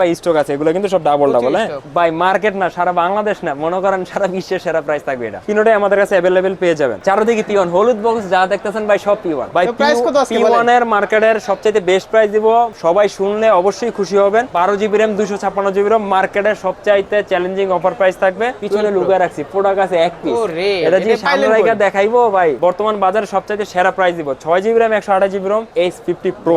ভাই স্টক আছে এগুলো কিন্তু সব ডাবল ডাবল হ্যাঁ। ভাই মার্কেট না সারা বাংলাদেশ না মনে করেন সারা বিশ্বের সেরা প্রাইস থাকবে এটা। তিনটাই আমাদের কাছে পেয়ে যাবেন। চারদিকে হলুদ বক্স যা দেখতেছেন ভাই সব ভাই বলেন? পিওনের মার্কেটের সবচেয়ে বেস্ট প্রাইস দিব সবাই শুনলে অবশ্যই খুশি হবেন। বারো জিবি জিবি মার্কেটের সবচাইতে চ্যালেঞ্জিং অফার প্রাইস থাকবে। পিছনে লুকায় রাখছি প্রোডাক্ট আছে এক পিস এটা যে সামনে দেখাইবো ভাই বর্তমান বাজারে সবচাইতে সেরা প্রাইস দিব ছয় জিবি র্যাম একশো আঠাশ GB ROM H fifty pro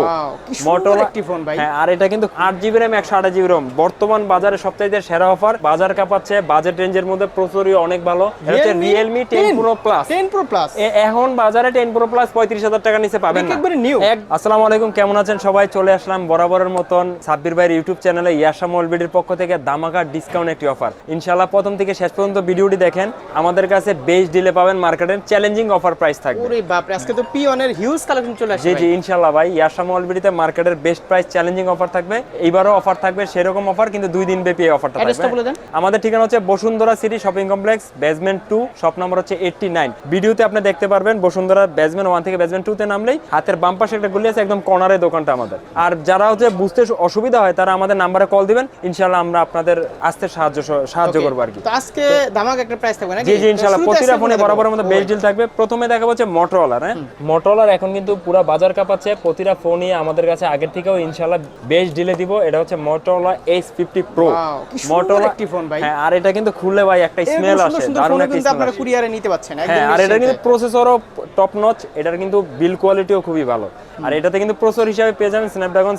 সুন্দর একটি ফোন ভাই। হ্যাঁ আর এটা কিন্তু আট জিবি র্যাম একশো আঠাশ জিবি রম। বর্তমান বাজারে সবচাইতে সেরা অফার। বাজার কাপাচ্ছে বাজেট রেঞ্জের মধ্যে প্রচুরই অনেক ভালো। হচ্ছে Realme ten pro plus 10 pro plus এখন বাজারে টেন প্রো প্লাস পঁয়ত্রিশ হাজার টাকা নিচে পাবেন একেবারে new। আসসালামু আলাইকুম কেমন আছেন সবাই? চলে আসলাম বরাবরের মতন সাব্বির ভাইয়ের ইউটিউব চ্যানেলে ইয়াসা মলবিডির পক্ষ থেকে দামাকা ডিসকাউন্ট একটি অফার ইনশাআল্লাহ প্রথম থেকে শেষ পর্যন্ত ভিডিওটি দেখেন। আমাদের কাছে বেস্ট ডিলে পাবেন মার্কেটের চ্যালেঞ্জিং অফার প্রাইস থাকবে। ওরে বাপ আজকে তো পিওনের হিউজ কালেকশন চলে আসছে জি জি ইনশাল্লাহ ভাই ইয়াসা মলবিডিতে মার্কেটের বেস্ট প্রাইস চ্যালেঞ্জিং অফার থাকবে। এইবারও অফার থাকবে সেরকম অফার কিন্তু দুই দিন ব্যাপী এই অফারটা থাকবে। আমাদের ঠিকানা হচ্ছে Bashundhara city shopping complex basement two shop number হচ্ছে এইটটি নাইন ভিডিওতে আপনি দেখতে পারবেন বসুন্ধরা বেসমেন্ট ওয়ান থেকে বেসমেন্ট টুতে নামলেই হাতের বাম পাশে একটা গুলি আছে একদম কর্নারে দোকানটা আমাদের। আর যারা হচ্ছে বুঝতে অসুবিধা হয় তারা আমাদের নাম্বারে কল দিবেন ইনশাল্লাহ আমরা আপনাদের আসতে সাহায্য সাহায্য করব আর কি। তো আজকে দামাক একটা প্রাইস থাকবে জি জি ইনশাআল্লাহ প্রতিটা ফোনে। বরাবরের মধ্যে বেস্ট ডিল থাকবে। প্রথমে দেখা হচ্ছে মোটরোলার হ্যাঁ? মোটরোলার এখন কিন্তু পুরো বাজার কাপাচ্ছে প্রতিটা ফোনই আমাদের কাছে আগের থেকেও ইনশাআল্লাহ বেস্ট ডিলে দিব। এটা হচ্ছে মোটরোলা Wow, একটি ফোন ভাই। হ্যাঁ আর এটা কিন্তু খুললে ভাই একটা স্মেল আসে দারুণ একটা স্মেল আপনারা কুরিয়ারে নিতে পাচ্ছেন হ্যাঁ আর এটা কিন্তু প্রসেসরও টপ নচ এটার কিন্তু বিল কোয়ালিটিও খুবই ভালো। আর এটাতে কিন্তু প্রসেসর হিসাবে পেয়ে যাবেন স্ন্যাপড্রাগন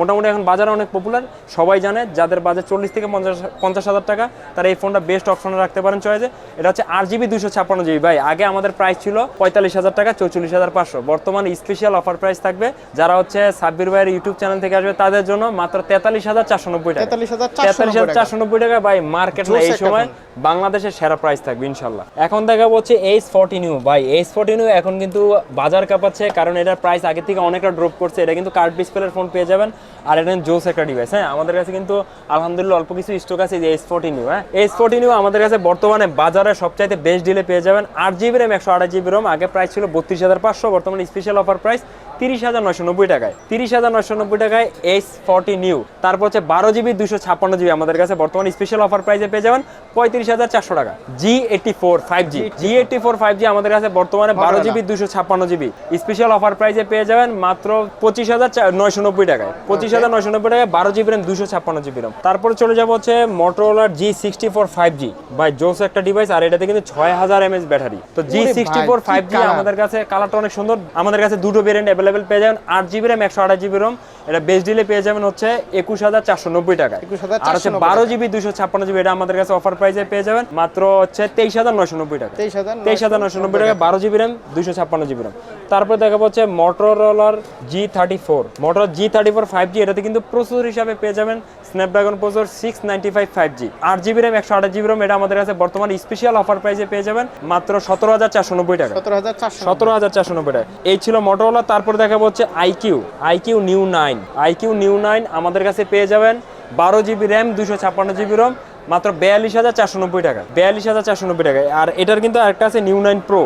মোটামুটি এখন বাজারে অনেক পপুলার সবাই জানে যাদের বাজার চল্লিশ থেকে পঞ্চাশ পঞ্চাশ হাজার টাকা তারা এই ফোনটা বেস্ট অপশনে রাখতে পারেন চয়েসে এটা হচ্ছে আট জিবি দুশো ছাপ্পান্ন জিবি ভাই আগে আমাদের প্রাইস ছিল পঁয়তাল্লিশ হাজার টাকা চৌচল্লিশ হাজার পাঁচশো। বর্তমানে স্পেশাল অফার প্রাইস থাকবে। যারা হচ্ছে সাব্বির ভাইয়ের ইউটিউব চ্যানেল থেকে আসবে তাদের জন্য মাত্র তেতাল্লিশ হাজার চারশো নব্বই টাকা। 43,490 তেতাল্লিশ হাজার চারশো নব্বই টাকা ভাই মার্কেট না এই সময় বাংলাদেশের সেরা প্রাইস থাকবে ইনশাল্লাহ। এখন দেখা হচ্ছে এইচ ফোরটি নিউ ভাই এইচ ফোরটি নিউ এখন কিন্তু বাজার কাঁপাচ্ছে কারণ এটার প্রাইস আগে থেকে অনেকটা ড্রপ করছে। এটা কিন্তু কার্ড ডিসপ্লের ফোন পেয়ে যাবেন। আর এটা জোস একটা ডিভাইস হ্যাঁ? আমাদের কাছে কিন্তু আলহামদুলিল্লাহ অল্প কিছু স্টক আছে যে এইচ ফোরটি নিউ হ্যাঁ? এইচ ফোরটি নিউ আমাদের কাছে বর্তমানে বাজারে সবচাইতে বেস্ট ডিলে পেয়ে যাবেন। আট জিবি র্যাম একশো আঠাশ জিবি রোম আগে প্রাইস ছিল বত্রিশ হাজার পাঁচশো বর্তমানে স্পেশাল অফার প্রাইস তিরিশ হাজার নয়শো নব্বই টাকায়। তিরিশ হাজার নয়শো নব্বই টাকায় এইচ ফর্টি নিউ তারপর হচ্ছে বারো জিবি দুশো ছাপ্পান্ন জিবি আমাদের কাছে। বর্তমানে স্পেশাল অফার প্রাইসে পেয়ে যাবেন পঁয়ত্রিশ হাজার চারশো টাকা। G eighty four five G G eighty four five G আমাদের কাছে বর্তমানে বারো জিবি দুশো ছাপ্পান্ন জিবি স্পেশাল অফার প্রাইসে পেয়ে যাবেন মাত্র পঁচিশ হাজার নয়শো নব্বই টাকায়। পঁচিশ হাজার নয়শো নব্বই টাকায় বারো জিবি র্যাম দুশো ছাপ্পান্ন জিবি র্যাম তারপরে চলে যাব হচ্ছে মোটরোলার G sixty four five G by জোস একটা ডিভাইস আর এটাতে কিন্তু ছয় হাজার এমএস ব্যাটারি। তো G sixty four five G আমাদের কাছে কালারটা অনেক সুন্দর। আমাদের কাছে দুটো ভেরিয়েন্ট অ্যাভেলেবেল পেয়ে যাবেন। আট জিবি র্যাম একশো আঠাশ জিবি রোম এটা বেস্ট ডিলে পেয়ে যাবেন হচ্ছে একুশ হাজার চারশো নব্বই টাকা 21,490 আর হচ্ছে বারো জিবি দুশো ছাপ্পান্ন জিবি এটা আমাদের কাছে অফার প্রাইসে পেয়ে যাবেন মাত্র হচ্ছে তেইশ হাজার নয়শো নব্বই টাকা তেইশ হাজার নয়শো নব্বই টাকা বারো জিবি র্যাম দুশো ছাপ্পান্ন জিবি র্যাম তারপর দেখা হচ্ছে মোটরোলার G thirty four Moto G thirty four five G এটাতে কিন্তু প্রচুর হিসাবে পেয়ে যাবেন Snapdragon processor six ninety five five G আট জিবি র্যাম একশো আঠাশ জিবি র্যাম এটা আমাদের কাছে বর্তমানে স্পেশাল অফার প্রাইসে পেয়ে যাবেন মাত্র সতেরো হাজার চারশো নব্বই টাকা। সতেরো হাজার চারশো নব্বই। টাকা। এই ছিল মোটরোলা তারপর দেখা হচ্ছে iQOO iQOO neo nine iQOO neo nine আমাদের কাছে পেয়ে যাবেন বারো জিবি র্যাম দুশো ছাপ্পান্ন জিবি রোম মাত্র বিয়াল্লিশ হাজার চারশো নব্বই টাকা। বিয়াল্লিশ হাজার চারশো নব্বই টাকা। আর এটার কিন্তু আরেকটা আছে neo nine pro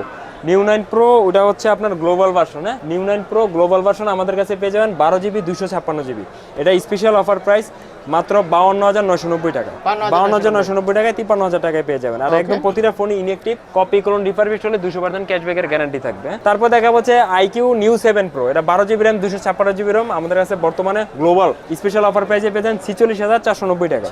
neo nine pro ওটা হচ্ছে আপনার গ্লোবাল ভার্সন হ্যাঁ? Neo nine pro global version আমাদের কাছে পেয়ে যাবেন বারো জিবি দুশো ছাপ্পান্ন জিবি এটা স্পেশাল অফার প্রাইস মাত্র বাউন্ন হাজার নয়শো নব্বই টাকা। বাউন্ন হাজার নয়শো নব্বই টাকায় তিপ্পান্ন হাজার টাকায় পেয়ে যাবেন। আর একদম প্রতিটা ফোনই ইনএক্টিভ কপি করুন রিপারবিশ হলে দুশো পার্সেন্ট ক্যাশব্যাকের গ্যারান্টি থাকবে। তারপর দেখা হচ্ছে আইকিউ নিউ সেভেন প্রো এটা বারো জিবি র্যাম দুশো ছাপ্পান্ন জিবি রোম আমাদের কাছে বর্তমানে গ্লোবাল স্পেশাল অফার প্রাইসে পেয়ে যান ছিচল্লিশ হাজার চারশো নব্বই টাকা।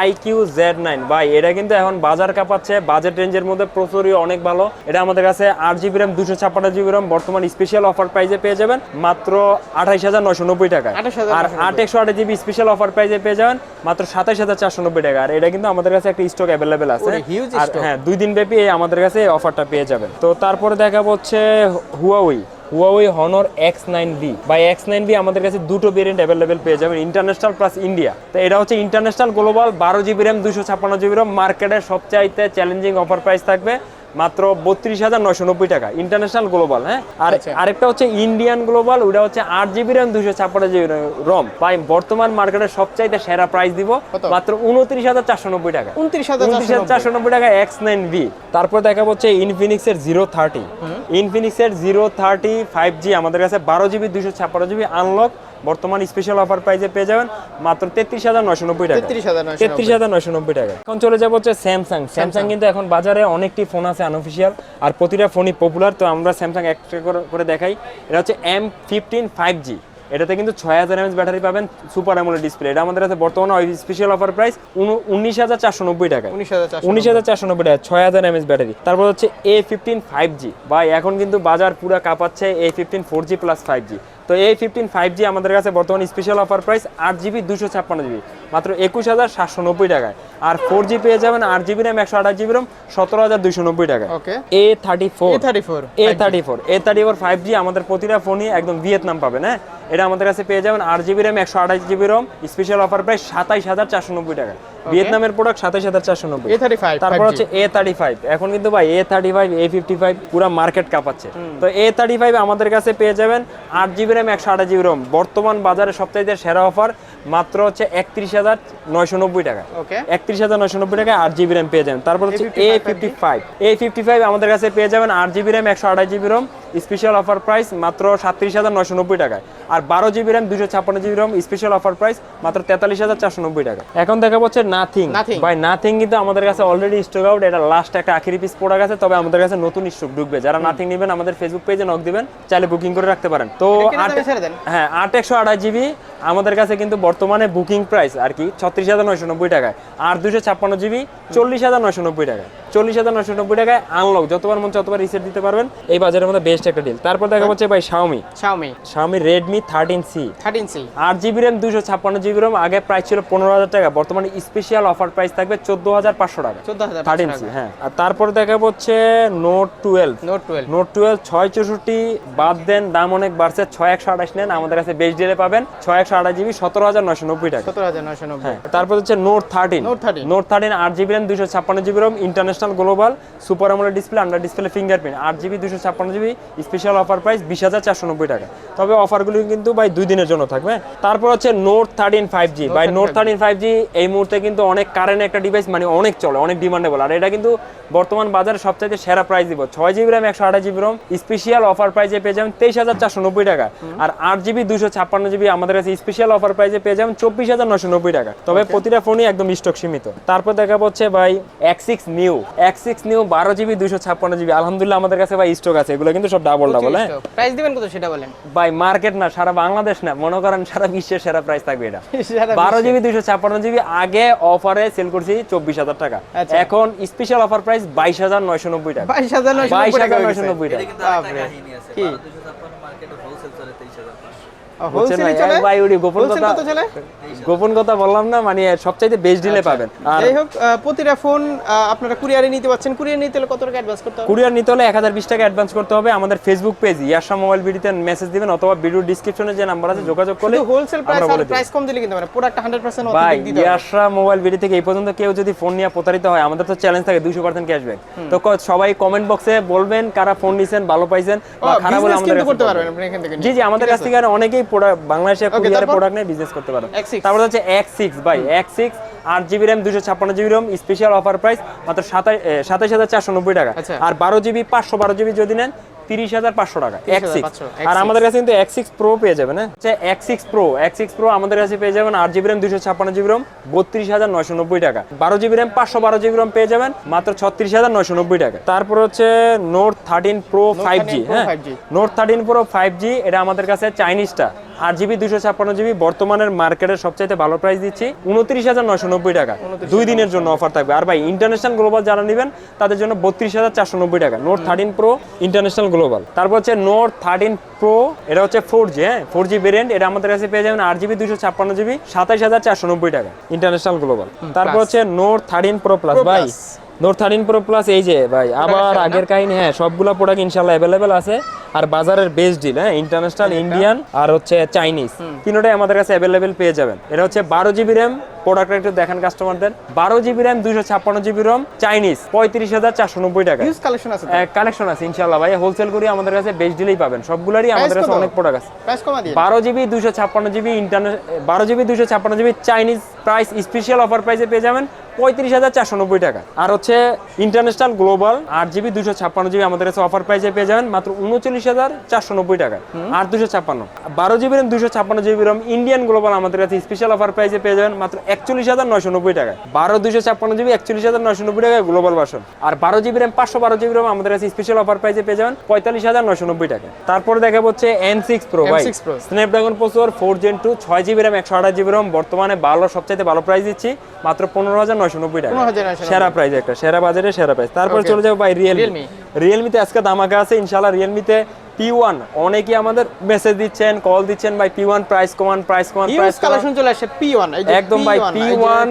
আইকিউ জেড নাইন ভাই এটা কিন্তু এখন বাজার কাঁপাচ্ছে বাজেট রেঞ্জের মধ্যে প্রচুরই অনেক ভালো। এটা আমাদের কাছে আট জিবি র্যাম দুশো ছাপ্পান্ন জিবি র্যাম বর্তমান স্পেশাল অফার প্রাইসে পেয়ে যাবেন মাত্র আঠাইশ হাজার নয়শো নব্বই টাকা আর আট একশো আট জিবি স্পেশাল অফার প্রাইসে পেয়ে যাবেন মাত্র সাতাইশ হাজার চারশো নব্বই টাকা। আর এটা কিন্তু আমাদের কাছে একটা স্টক অ্যাভেলেবেল আছে। আর হ্যাঁ দুই দিন ব্যাপী এই আমাদের কাছে এই অফারটা পেয়ে যাবেন। তো তারপরে দেখা হচ্ছে Huawei Huawei Honor X nine B বা এক্স নাইন বি আমাদের কাছে দুটো ভেরিয়েন্ট অ্যাভেলেবেল পেয়ে যাবেন ইন্টারন্যাশনাল প্লাস ইন্ডিয়া তো এটা হচ্ছে ইন্টারন্যাশনাল গ্লোবাল বারো জিবি র্যাম দুশো ছাপ্পান্ন জিবি র্যাম মার্কেটের সবচাইতে চ্যালেঞ্জিং অফার প্রাইস থাকবে। মাত্র বত্রিশ হাজার নয়শো নব্বই টাকা। ইন্টারন্যাশনাল গ্লোবাল হ্যাঁ? আর আচ্ছা। আরেকটা হচ্ছে ইন্ডিয়ান গ্লোবাল ওটা হচ্ছে আট জিবি র্যাম দুশো ছাপ্পান্ন জিবি রম ভাই বর্তমান মার্কেটের সবচাইতে সেরা প্রাইস দিব মাত্র উনত্রিশ হাজার চারশো নব্বই টাকা। 29,490 চারশো নব্বই। টাকা এক্স নাইন ভি তারপর দেখা হচ্ছে ইনফিনিক্স এর জিরো থার্টি ইনফিনিক্স এর জিরো থার্টি ফাইভ জি আমাদের কাছে বারো জিবি দুশো ছাপ্পান্ন জিবি আনলক বর্তমান স্পেশাল অফার প্রাইজে পেয়ে যাবেন মাত্র তেত্রিশ হাজার নয়শো নব্বই টাকা। তেত্রিশ হাজার নয়শো নব্বই। টাকা। এখন চলে যাব হচ্ছে স্যামসাং স্যামসাং কিন্তু এখন বাজারে অনেকটি ফোন আছে আনঅফিসিয়াল আর প্রতিটা ফোনই পপুলার তো আমরা স্যামসাং একটা করে- দেখাই। এটা হচ্ছে এম ফিফটিন ফাইভ জি এটাতে কিন্তু ছয় হাজার এমএস ব্যাটারি পাবেন সুপার অ্যামোলেড ডিসপ্লে এটা আমাদের কাছে বর্তমানে স্পেশাল অফার প্রাইস উনিশ হাজার চারশো নব্বই টাকা। উনিশ হাজার চারশো উনিশ হাজার চারশো নব্বই টাকা ছয় হাজার এমএস ব্যাটারি। তারপর হচ্ছে এ ফিফটিন ফাইভ জি বা এখন কিন্তু বাজার পুরো কাঁপাচ্ছে A fifteen four G plus five G তো এই ফিফটিন ফাইভ জি আমাদের কাছে বর্তমানে স্পেশাল অফার প্রাইস আট জিবি দুশো ছাপ্পান্ন জিবি মাত্র একুশ হাজার সাতশো নব্বই টাকায়। আর ফোর জি পেয়ে যাবেন আট জিবি র্যাম একশো আঠাশ জিবি র্যাম সতেরো হাজার দুশো নব্বই টাকায়। A thirty four thirty four A thirty four A thirty four five G আমাদের প্রতিটা ফোনই একদম ভিয়েতনাম পাবেন হ্যাঁ এটা আমাদের কাছে পেয়ে যাবেন আট জিবি র্যাম একশো আঠাশ GB ROM special offer price সাতাইশ হাজার চারশো নব্বই টাকা ভিয়েতনামের প্রোডাক্ট সাতাশ হাজার চারশো নব্বই। এ থার্টি ফাইভ তারপর হচ্ছে এ থার্টি ফাইভ এখন কিন্তু ভাই A thirty five A fifty five পুরো মার্কেট কাঁপাচ্ছে। তো এ থার্টি ফাইভ আমাদের কাছে পেয়ে যাবেন আট জিবি র্যাম একশো আঠাশ জিবি রম বর্তমান বাজারে সবচাইতে সেরা অফার মাত্র হচ্ছে একত্রিশ হাজার নয়শো নব্বই টাকা। একত্রিশ হাজার নয়শো নব্বই টাকা আট জিবি র্যাম পেয়ে যাবেন। তারপর হচ্ছে A fifty five A fifty five আমাদের কাছে পেয়ে যাবেন আট জিবি র্যাম একশো আঠাশ GB ROM special offer price মাত্র সাতত্রিশ হাজার নয়শো নব্বই টাকায়। আর বারো জিবি র্যাম দুশো ছাপ্পান্ন জিবি স্পেশাল অফার প্রাইস মাত্র তেতাল্লিশ হাজার চারশো নব্বই টাকা এখন দেখা নাথিং। ভাই নাথিং কিন্তু আমাদের কাছে অলরেডি স্টক আউট এটা লাস্ট একটা আখিরি পিস প্রোডাক্ট আছে তবে আমাদের কাছে নতুন স্টক ঢুকবে। যারা নাথিং নেবেন আমাদের ফেসবুক পেজে নক দিবেন চাইলে বুকিং করে রাখতে পারেন। তো? হ্যাঁ আট একশো আঠাশ জিবি আমাদের কাছে কিন্তু বর্তমানে বুকিং প্রাইস আর কি ছত্রিশ হাজার নয়শো নব্বই টাকায়। আর দুশো ছাপ্পান্ন জিবি চল্লিশ হাজার নয়শো নব্বই টাকায়। চল্লিশ হাজার নয়শো নব্বই টাকায় আনলক যতবার মন ততবার রিসেট দিতে পারবেন। এই বাজারের মধ্যে বেস্ট একটা ডিল তারপর দেখা হচ্ছে ভাই Xiaomi Xiaomi Xiaomi Redmi thirteen C thirteen C আট জিবি র্যাম দুশো ছাপ্পান্ন জিবি র্যাম আগে প্রাইস ছিল পনেরো হাজার টাকা বর্তমানে স্পেশাল অফার প্রাইস থাকবে চোদ্দ হাজার পাঁচশো টাকা। চোদ্দ হাজার থার্টিন সি হ্যাঁ। আর তারপরে দেখা হচ্ছে note twelve note twelve note twelve ছয় চৌষট্টি বাদ দেন দাম অনেক বাড়ছে ছয় একশো আঠাশ নেন আমাদের কাছে বেস্ট ডিলে পাবেন ছয় একশো আঠাশ জিবি সতেরো হাজার নশো নব্বই টাকা। সতেরো হাজার নয়শো নব্বই। হ্যাঁ তারপর হচ্ছে note thirteen Note 13 note thirteen আট জিবি র্যাম দুশো ছাপ্পান্ন GB ROM international global super আমলের ডিসপ্লে আন্ডার ডিসপ্লে ফিঙ্গারপ্রিন্ট আট জিবি দুশো ছাপ্পান্ন জিবি স্পেশাল অফার প্রাইস বিশ হাজার চারশো নব্বই টাকা। তবে অফারগুলি কিন্তু ভাই দুই দিনের জন্য থাকবে। তারপর হচ্ছে নোট থার্টিন ফাইভ জি ভাই নোট থার্টিন ফাইভ জি এই মুহূর্তে কিন্তু অনেক কারেন্ট একটা ডিভাইস মানে অনেক চলে অনেক ডিমান্ডেবল আর এটা কিন্তু বর্তমান বাজারে সবচাইতে সেরা প্রাইস দিব। ছয় জিবি র্যাম একশো আঠাশ জিবি রম স্পেশাল অফার প্রাইসে পেয়ে যাবেন তেইশ হাজার চারশো নব্বই টাকা। আর আট জিবি দুশো ছাপ্পান্ন জিবি আমাদের কাছে স্পেশাল অফার প্রাইসে পেয়ে যাবেন চব্বিশ হাজার নশো নব্বই টাকা। তবে প্রতিটা ফোনই একদম স্টক সীমিত। তারপর দেখা হচ্ছে ভাই X six neo X six neo বারো জিবি দুশো ছাপ্পান্ন জিবি। আলহামদুলিল্লাহ আমাদের কাছে ভাই স্টক আছে। এগুলো কিন্তু সব ডাবল ডাবল হ্যাঁ? প্রাইস দিবেন কত সেটা বলেন? ভাই মার্কেট না সারা বাংলাদেশ না মনে করেন সারা বিশ্বের সেরা প্রাইস থাকবে এটা। বারো জিবি দুইশো ছাপ্পান্ন জিবি আগে অফারে সেল করছি চব্বিশ হাজার টাকা। আচ্ছা। এখন স্পেশাল অফার প্রাইস বাইশ হাজার নয়শো নব্বই টাকা। বাইশ হাজার নয়শো নব্বই টাকা হাজার গোপন কথা বললাম না মানে সবচাইতে বেস্ট ডিলে পাবেন। যাই হোক প্রতিটা ফোন আপনারা কুরিয়ারে নিতে পারছেন। কুরিয়ার নিতে হলে কত টাকা অ্যাডভান্স করতে হবে? কুরিয়ার নিতে হলে এক হাজার বিশ টাকা অ্যাডভান্স করতে হবে। আমাদের ফেসবুক পেজ ইয়াশা মোবাইল বিডিতে মেসেজ দিবেন অথবা ভিডিও ডিসক্রিপশনে যে নাম্বার আছে যোগাযোগ করলে হোলসেল প্রাইস আর প্রাইস কম দিলে কিন্তু মানে প্রোডাক্ট হান্ড্রেড পার্সেন্ট ভাই অথেন্টিক দিতে হবে। ইয়াশা মোবাইল বিডি থেকে এই পর্যন্ত কেউ যদি ফোন নিয়ে প্রতারিত হয় আমাদের তো চ্যালেঞ্জ থাকে দুশো পার্সেন্ট ক্যাশব্যাক তো সবাই কমেন্ট বক্সে বলবেন কারা ফোন নিছেন ভালো পাইছেন বা খারাপ হলে আমাদের করতে পারবেন আপনি এখান থেকে। জি জি আমাদের কাছ থেকে অনেকেই প্রোডাক্ট বাংলাদেশে কুরিয়ারে প্রোডাক্ট নিয়ে বিজনেস করতে পারেন তারপর হচ্ছে এক্স সিক্স ভাই এক্স সিক্স আট জিবি র্যাম দুশো ছাপ্পান্ন GB RAM special offer price মাত্র সাতাশ সাতাশ হাজার চারশো নব্বই টাকা। আচ্ছা। আর বারো জিবি পাঁচশো বারো জিবি যদি নেন তিরিশ হাজার পাঁচশো টাকা এক সিক্স আর আমাদের কাছে কিন্তু সিক্স প্রো পেয়ে যাবেন হ্যাঁ? হচ্ছে X six pro X six pro আমাদের কাছে পেয়ে যাবেন আট জিবি র্যাম দুশো ছাপ্পান্ন জিবি র্যাম বত্রিশ হাজার নয়শো নব্বই টাকা। বারো জিবি র্যাম পাঁচশো বারো জিবি র্যাম পেয়ে যাবেন মাত্র ছত্রিশ হাজার নয়শো নব্বই টাকা। তারপর হচ্ছে note thirteen pro five G হ্যাঁ? Note thirteen pro five G এটা আমাদের কাছে চাইনিজটা আট জিবি দুশো ছাপ্পান্ন জিবি বর্তমানের মার্কেটের সবচাইতে ভালো প্রাইস দিচ্ছি উনত্রিশ হাজার নয়শো নব্বই টাকা। দুই দিনের জন্য অফার থাকবে। আর ভাই ইন্টারন্যাশনাল গ্লোবাল যারা নেবেন তাদের জন্য বত্রিশ হাজার চারশো নব্বই টাকা। Note thirteen pro international global তারপর হচ্ছে নোট থার্টিন প্রো এটা হচ্ছে ফোর জি হ্যাঁ? ফোর জি ভেরিয়েন্ট এটা আমাদের কাছে পেয়ে যাবেন আট জিবি দুশো ছাপ্পান্ন জিবি সাতাইশ হাজার চারশো নব্বই টাকা। ইন্টারন্যাশনাল গ্লোবাল তারপর হচ্ছে নোট থার্টিন প্রো প্লাস ভাই। নোট থার্টিন প্রো প্লাস এই যে ভাই আবার আগের কাহিনী হ্যাঁ সবগুলা প্রোডাক্ট ইনশাল্লাহ অ্যাভেলেবেল আছে। আর বাজারের বেস্ট ডিল হ্যাঁ ইন্টারন্যাশনাল ইন্ডিয়ান আর হচ্ছে চাইনিজ তিনটাই আমাদের কাছে অ্যাভেলেবেল পেয়ে যাবেন। এটা হচ্ছে বারো জিবি র্যাম প্রোডাক্টটা একটু দেখেন কাস্টমারদের বারো জিবি র্যাম দুইশো ছাপ্পান্ন জিবি রম চাইনিজ পঁয়ত্রিশ হাজার চারশো নব্বই টাকা। কালেকশন আছে কালেকশন আছে ইনশাল্লাহ ভাই হোলসেল করি আমাদের কাছে বেস্ট ডিলেই পাবেন। সবগুলোরই আমাদের কাছে অনেক প্রোডাক্ট আছে। বারো জিবি ছাপ্পান্ন জিবি ইন্টারনেট বারো জিবি ছাপ্পান্ন GB Chinese price special offer প্রাইসে পেয়ে যাবেন পঁয়ত্রিশ হাজার চারশো নব্বই টাকা। আর হচ্ছে ইন্টারন্যাশনাল গ্লোবাল আট জিবি দুশো ছাপ্পান্ন জিবি আমাদের কাছে অফার প্রাইসে পেয়ে যাবেন মাত্র উনচল্লিশ হাজার চারশো নব্বই টাকা। আর দুশো ছাপ্পান্ন। বারো জিবি র্যাম দুশো ছাপ্পান্ন জিবি রম ইন্ডিয়ান গ্লোবাল আমাদের কাছে স্পেশাল অফার প্রাইসে পেয়ে যাবেন মাত্র একচল্লিশ হাজার নয়শো নব্বই টাকা বারো দুশো ছাপ্পান্ন জিবি একচল্লিশ হাজার নয়শো নব্বই টাকা গ্লোবাল ভার্সন আর বারো জিবি র্যাম পাঁচশো বারো জিবি রম আমাদের কাছে স্পেশাল অফার প্রাইসে পেয়ে যাবেন পঁয়তাল্লিশ হাজার নয়শো নব্বই টাকা তারপরে দেখা হচ্ছে এন সিক্স প্রো ভাই। Snapdragon processor four gen two ছয় জিবি র্যাম একশো আঠাশ জিবি রম বর্তমানে ভালো সবচাইতে ভালো প্রাইস দিচ্ছি মাত্র পনেরো হাজার নয়শো নব্বই টাকা সেরা প্রাইস একটা সেরা বাজারে সেরা প্রাইস তারপরে চলে যাব ভাই রিয়েলমি রিয়েলমিতে আজকে দামাকা আছে ইনশাল্লাহ রিয়েলমিতে পি ওয়ান অনেকেই আমাদের মেসেজ দিচ্ছেন কল দিচ্ছেন ভাই পি ওয়ান প্রাইস কমান প্রাইস কমান প্রাইস কালেকশন চলে আসে P1 এই যে একদম ভাই পি যে ওয়ান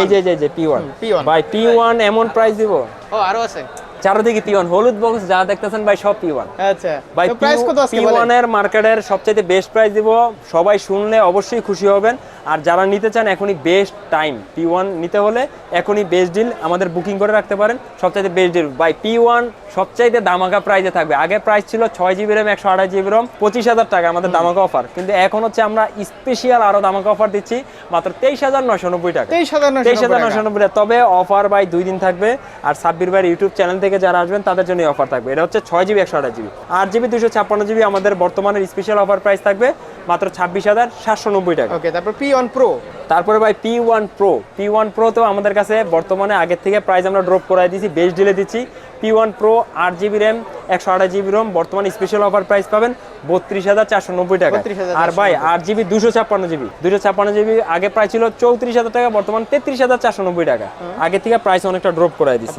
এই যে এই যে পি ওয়ান P1 ভাই পি ওয়ান এমন প্রাইস দিব। ও আরও আছে। চারদিকে পি ওয়ান হলুদ বক্স যা দেখতেছেন ভাই সব পি ওয়ান আচ্ছা ভাই প্রাইস কত আজকে পি বলেন? ওয়ানের মার্কেটের সবচেয়ে বেস্ট প্রাইস দিব সবাই শুনলে অবশ্যই খুশি হবেন। আর যারা নিতে চান এখনই বেস্ট টাইম পি ওয়ান নিতে হলে এখনই বেস্ট ডিল আমাদের বুকিং করে রাখতে পারেন। সবচাইতে বেস্ট ডিল ভাই পি ওয়ান সবচাইতে দামাকা প্রাইসে থাকবে। আগে প্রাইস ছিল ছয় জিবি র্যাম একশো আঠাশ জিবি রম পঁচিশ হাজার টাকা আমাদের দামাকা অফার কিন্তু এখন হচ্ছে আমরা স্পেশিয়াল আরও দামাকা অফার দিচ্ছি মাত্র তেইশ হাজার নয়শো নব্বই টাকা। তেইশ হাজার তেইশ হাজার নশো নব্বই টাকা। তবে অফার বাই দুই দিন থাকবে আর সাব্বির ভাইয়ের ইউটিউব চ্যানেল থেকে যারা আসবেন তাদের জন্য অফার থাকবে। এটা হচ্ছে ছয় জিবি একশো আঠাশ জিবি আট জিবি দুশো ছাপ্পান্ন জিবি আমাদের বর্তমানের স্পেশাল অফার প্রাইস থাকবে। মাত্র ছাব্বিশ হাজার সাতশো নব্বই টাকা। ওকে তারপর P1 Pro তারপরে ভাই P one pro P one pro তো আমাদের কাছে বর্তমানে আগের থেকে প্রাইস আমরা ড্রপ করাই দিচ্ছি বেস্ট ডিলে দিচ্ছি। পি ওয়ান প্রো আট জিবি র্যাম একশো আঠাশ জিবি রোম বর্তমানে স্পেশাল অফার প্রাইস পাবেন বত্রিশ হাজার চারশো নব্বই টাকা আর ভাই আট জিবি দুশো ছাপ্পান্ন জিবি। দুশো ছাপ্পান্ন জিবি আগে প্রাইস ছিল চৌত্রিশ হাজার টাকা বর্তমান তেত্রিশ হাজার চারশো নব্বই টাকা। আগে থেকে প্রাইস অনেকটা ড্রপ করাই দিচ্ছি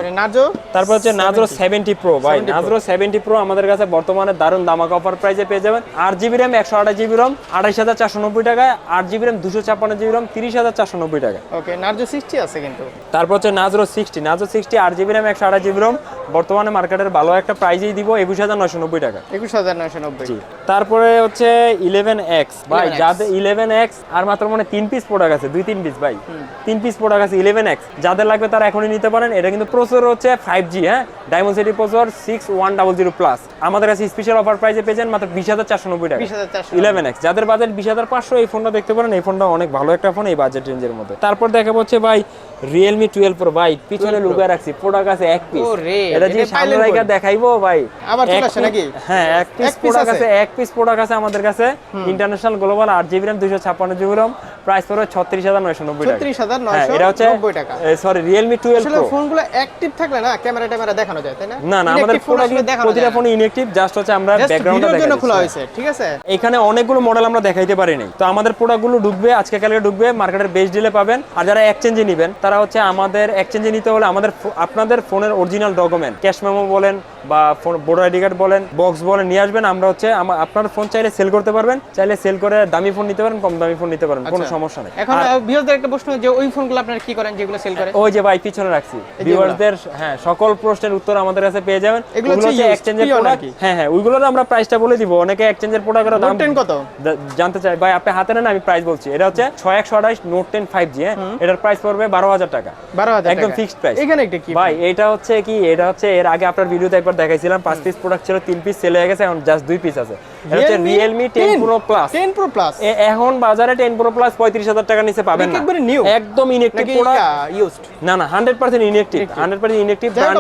তারপরে হচ্ছে নাজরো সেভেন্টি প্রো ভাই নাজরো সেভেন্টি প্রো আমাদের কাছে বর্তমানে দারুণ দামাক অফার প্রাইসে পেয়ে যাবেন। আট জিবি র্যাম একশো আঠাশ জিবি রম আঠাইশ হাজার চারশো নব্বই টাকা আট জিবি র্যাম দুশো ছাপ্পান্ন জিবি রম তিরিশ হাজার চারশো নব্বই টাকা ওকে নার্জো 60 আছে কিন্তু। তারপর হচ্ছে নাজরো সিক্সটি নাজরো সিক্সটি আট জিবি র্যাম একশো আঠাশ জিবি রম বর্তমানে মার্কেটের ভালো একটা প্রাইজেই দিব একুশ হাজার নশো নব্বই টাকা। একুশ হাজার নয়শো নব্বই। তারপরে হচ্ছে ইলেভেন এক্স। ভাই যাদের ইলেভেন এক্স আর মাত্র মানে তিন পিস প্রোডাক্ট আছে দুই তিন পিস ভাই। তিন পিস প্রোডাক্ট আছে ইলেভেন এক্স। যাদের লাগবে তারা এখনই নিতে পারেন। এটা কিন্তু প্রসেসর হচ্ছে ফাইভ জি হ্যাঁ? Dimensity processor six one double zero plus আমাদের কাছে স্পেশাল অফার প্রাইসে পেয়েছেন মাত্র বিশ হাজার চারশো নব্বই টাকা। Eleven X. যাদের বাজেট বিশ হাজার পাঁচশো এই ফোনটা দেখতে পারেন। এই ফোনটা অনেক ভালো একটা ফোন এই বাজেট রেঞ্জের মধ্যে। তারপর দেখা হচ্ছে ভাই রিয়েলমি টুয়েলভ প্রো ভাই পিছনে লুকায় রাখছি। প্রোডাক্ট আছে এক পিস এটা যে সামনে দেখাইবো ভাই। আবার চলে আসে নাকি? হ্যাঁ এক পিস প্রোডাক্ট আছে? এক পিস প্রোডাক্ট আছে আমাদের কাছে। ইন্টারন্যাশনাল গ্লোবাল আট জিবি র্যাম দুশো ছাপ্পান্ন জিবি রম প্রাইস পড়বে ছত্রিশ হাজার নয়শো নব্বই টাকা। 36,990 হ্যাঁ, এটা হচ্ছে টাকা। সরি আসলে ফোনগুলো অ্যাক্টিভ থাকলে না ক্যামেরা ট্যামেরা দেখানো যায় তাই না? না না আমাদের প্রতিটা ফোন জাস্ট হচ্ছে আমরা ব্যাকগ্রাউন্ডটা ভিডিওর জন্য খোলা হয়েছে ঠিক আছে? এখানে অনেকগুলো মডেল আমরা দেখাইতে পারিনি। তো আমাদের প্রোডাক্টগুলো ঢুকবে আজকে কালকে ঢুকবে মার্কেটের বেস্ট ডিলে পাবেন। আর যারা এক্সচেঞ্জে নেবেন তারা হচ্ছে আমাদের এক্সচেঞ্জে নিতে হলে আমাদের আপনাদের ফোনের অরিজিনাল ডকুমেন্ট ক্যাশ মেমো বলেন বা ফোন ভোটার আইডি কার্ড বলেন বক্স বলেন নিয়ে আসবেন। আমরা হচ্ছে আপনার ফোন চাইলে সেল করতে পারবেন চাইলে সেল করে দামি ফোন নিতে পারেন কম দামি ফোন নিতে পারেন কোনো আচ্ছা। সমস্যা নেই। এখন ভিউয়ারদের একটা প্রশ্ন যে ওই ফোনগুলো আপনারা কি করেন যেগুলো সেল করে? ওই যে ভাই পিছনে রাখছি। ভিউয়ারদের হ্যাঁ সকল প্রশ্নের উত্তর আমাদের কাছে পেয়ে যাবেন। এগুলো হচ্ছে এক্সচেঞ্জের প্রোডাক্ট হ্যাঁ হ্যাঁ ওইগুলোর আমরা প্রাইসটা বলে দিব। অনেকে এক্সচেঞ্জের প্রোডাক্টের দাম কত? জানতে চাই। ভাই আপনি হাতে নেন আমি প্রাইস বলছি। এটা হচ্ছে ছয় একশো আঠাশ নোট টেন ফাইভ জি হ্যাঁ? এটার প্রাইস পড়বে বারো হাজার টাকা। বারো হাজার একদম ফিক্সড প্রাইস এখানে একটা কি ভাই এটা হচ্ছে কি এটা হচ্ছে এর আগে আপনার ভিডিওতে একবার দেখাইছিলাম পাঁচ পিস প্রোডাক্ট ছিল তিন পিস সেল হয়ে গেছে এখন জাস্ট দুই পিস আছে। এটা হচ্ছে Realme ten pro plus ten pro plus এখন বাজারে টেন প্রো প্লাস পঁয়ত্রিশ হাজার টাকা নিচে পাবেন না। একবারে new? একদম ইনএক্টিভ প্রোডাক্ট ইউজড না না hundred percent inactive hundred percent inactive brand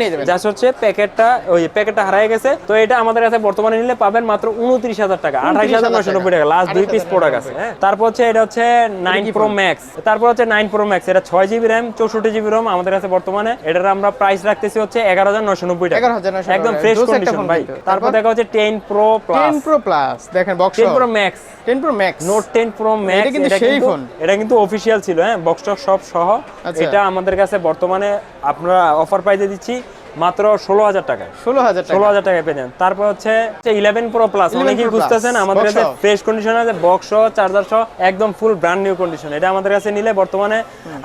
new যাবেন। জাস্ট হচ্ছে প্যাকেটটা ওই প্যাকেটটা হারিয়ে গেছে। তো এটা আমাদের কাছে বর্তমানে নিলে পাবেন মাত্র উনত্রিশ হাজার টাকা আঠাইশ হাজার নশো নব্বই টাকা। লাস্ট দুই পিস প্রোডাক্ট আছে হ্যাঁ। তারপর হচ্ছে এটা হচ্ছে নাইন প্রো ম্যাক্স তারপর হচ্ছে নাইন প্রো ম্যাক্স এটা ছয় জিবি র্যাম চৌষট্টি জিবি রোম আমাদের কাছে বর্তমানে। এটার আমরা প্রাইস রাখতেছি হচ্ছে এগারো হাজার নশো নব্বই টাকা। 11,990 একদম ফ্রেশ কন্ডিশন ভাই। তারপর? দেখা হচ্ছে ten pro plus ten pro plus দেখেন box ten pro max ten pro max note ten pro max এটা কিন্তু সেই ফোন এটা কিন্তু অফিসিয়াল ছিল হ্যাঁ বক্স টক সব সহ। আচ্ছা। এটা আমাদের কাছে বর্তমানে আপনারা অফার পাইতে দিচ্ছি। মাত্র ষোলো হাজার টাকা। ষোলো হাজার টাকা। ষোলো হাজার টাকা পেয়ে যান। তারপর হচ্ছে ইলেভেন প্রো প্লাস অনেকেই বুঝতেছেন আমাদের কাছে ফ্রেশ কন্ডিশন আছে বক্স সহ চার্জার সহ একদম ফুল ব্র্যান্ড নিউ কন্ডিশন এটা আমাদের কাছে নিলে বর্তমানে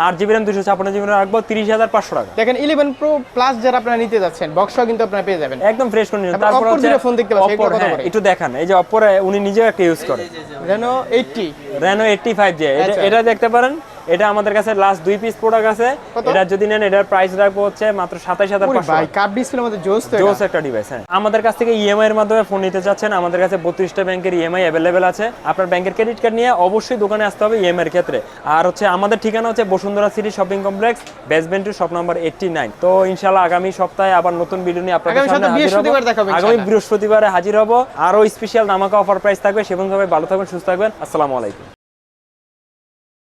আট জিবি র্যাম দুশো ছাপ্পান্ন জিবি রাখব তিরিশ হাজার পাঁচশো টাকা। দেখেন ইলেভেন প্রো প্লাস যারা আপনারা নিতে যাচ্ছেন বক্সও কিন্তু আপনারা পেয়ে যাবেন। একদম ফ্রেশ কন্ডিশন তারপর হচ্ছে phone দেখতে পাচ্ছি, এগুলো Oppo, কত হ্যাঁ? একটু দেখান। এই যে অপর উনি নিজেও একটা ইউজ করে Reno eighty Reno eighty five G. এটা দেখতে পারেন এটা আমাদের কাছে লাস্ট দুই পিস প্রোডাক্ট আছে। এটা যদি নেন এটার প্রাইস রাখব হচ্ছে মাত্র সাতাইশ হাজার ভাই কার্ড ডিসপ্লের মধ্যে জোস জোস একটা ডিভাইস হ্যাঁ। আমাদের কাছ থেকে ইএমআই এর মাধ্যমে ফোন নিতে চাচ্ছেন আমাদের কাছে বত্রিশটা ব্যাংকের ইএমআই অ্যাভেলেবেল আছে। আপনার ব্যাংকের ক্রেডিট কার্ড নিয়ে অবশ্যই দোকানে আসতে হবে ইএমআই এর ক্ষেত্রে। আর হচ্ছে আমাদের ঠিকানা হচ্ছে Bashundhara City shopping complex basement two shop number eighty nine তো ইনশাল্লাহ আগামী সপ্তাহে আবার নতুন ভিডিও নিয়ে আপনাদের আগামী সামনে বৃহস্পতিবার আগামী বৃহস্পতিবারে হাজির হব। আরও স্পেশাল ধামাকা অফার প্রাইস থাকবে। সবাই ভালো থাকবেন সুস্থ থাকবেন। আসসালামু আলাইকুম।